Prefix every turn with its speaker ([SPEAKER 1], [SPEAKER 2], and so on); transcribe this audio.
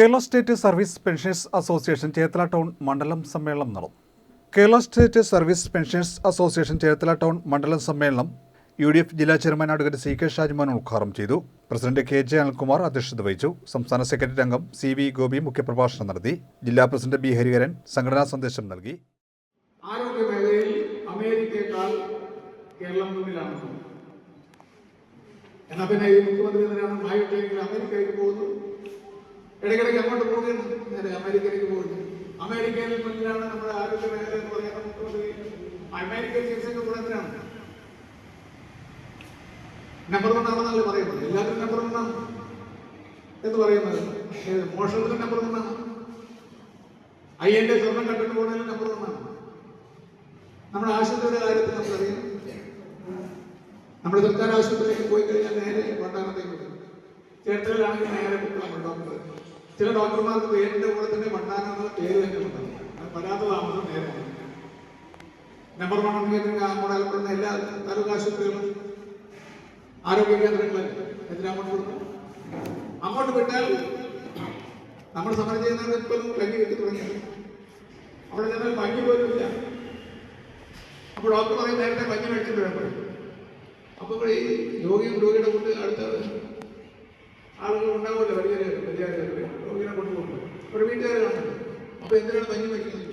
[SPEAKER 1] Kerala state service pensioners association Cherthala town മണ്ഡലം സമ്മേളനം നടന്നു. Kerala state service pensioners association Cherthala town മണ്ഡലം സമ്മേളനം യു ഡി എഫ് ജില്ലാ chairman advocate C K Shajimon ഉദ്ഘാടനം ചെയ്തു. പ്രസിഡന്റ് കെ ജെ അനിൽകുമാർ അധ്യക്ഷത വഹിച്ചു. സംസ്ഥാന സെക്രട്ടറി അംഗം സി വി ഗോപി മുഖ്യപ്രഭാഷണം നടത്തി. ജില്ലാ പ്രസിഡന്റ് ബി ഹരിഹരൻ സംഘടനാ സന്ദേശം നൽകി.
[SPEAKER 2] ആരോഗ്യ മേഖലയിൽ അമേരിക്കയെക്കാൾ കേരളം മുന്നിലാണ്. ഇടയ്ക്കിടയ്ക്ക് അങ്ങോട്ട് പോകുന്നത് അമേരിക്കയിലേക്ക് പോകുന്നു അമേരിക്കയിൽ മുന്നിലാണ് നമ്മുടെ ആരോഗ്യ മേഖല എന്ന് പറയുന്ന നമുക്ക് അമേരിക്കൻ ചികിത്സയ്ക്ക് എന്തിനാണ്? നമ്പർ വൺ ആണെന്നല്ലേ പറയുന്നത്. എല്ലാവരും നമ്പർ വൺ ആണ് എന്ന് പറയുന്നത്. മോഷണത്തിന് നമ്പർ വൺ ആണ്. അയ്യന്റെ സ്വർണം കണ്ടിട്ട് പോകുന്നതിന് നമ്പർ വൺ ആണ്. നമ്മുടെ ആശുപത്രിയുടെ കാര്യത്തിൽ നമുക്കറിയാം. നമ്മുടെ സർക്കാർ ആശുപത്രിയിലേക്ക് പോയി കഴിഞ്ഞാൽ നേരെ പട്ടാളത്തേക്ക് വരും. ചേർത്തലയിലാണെങ്കിൽ നേരെ കുട്ടളം ഡോക്ടർ ചില ഡോക്ടർമാർക്ക് പേരിന്റെ കൂടെ തന്നെ എന്നുള്ള പേര് തന്നെ ഉണ്ടാവും വരാത്ത താമസം നേരെ. നമ്പർ വൺ കേന്ദ്രം അയൽപ്പെടുന്ന എല്ലാ താലൂക്ക് ആശുപത്രികളും ആരോഗ്യ കേന്ദ്രങ്ങളൊക്കെ എന്തിനാങ്ങോട്ട് കൊടുക്കും അങ്ങോട്ട് വിട്ടാൽ നമ്മൾ സമരം ചെയ്യുന്നവർ ഇപ്പം കഞ്ഞി കിട്ടി തുടങ്ങി അവിടെ ചെന്നാൽ ഭംഗി പോലും ഇല്ല. അപ്പോൾ ഡോക്ടർ പറയും നേരത്തെ പഞ്ഞി മേടിച്ചിട്ട് വേണം അപ്പോൾ ഈ രോഗിയും രോഗിയുടെ കൂട്ട് അപ്പോൾ എന്തിനാണ് പനി വയ്ക്കുന്നത്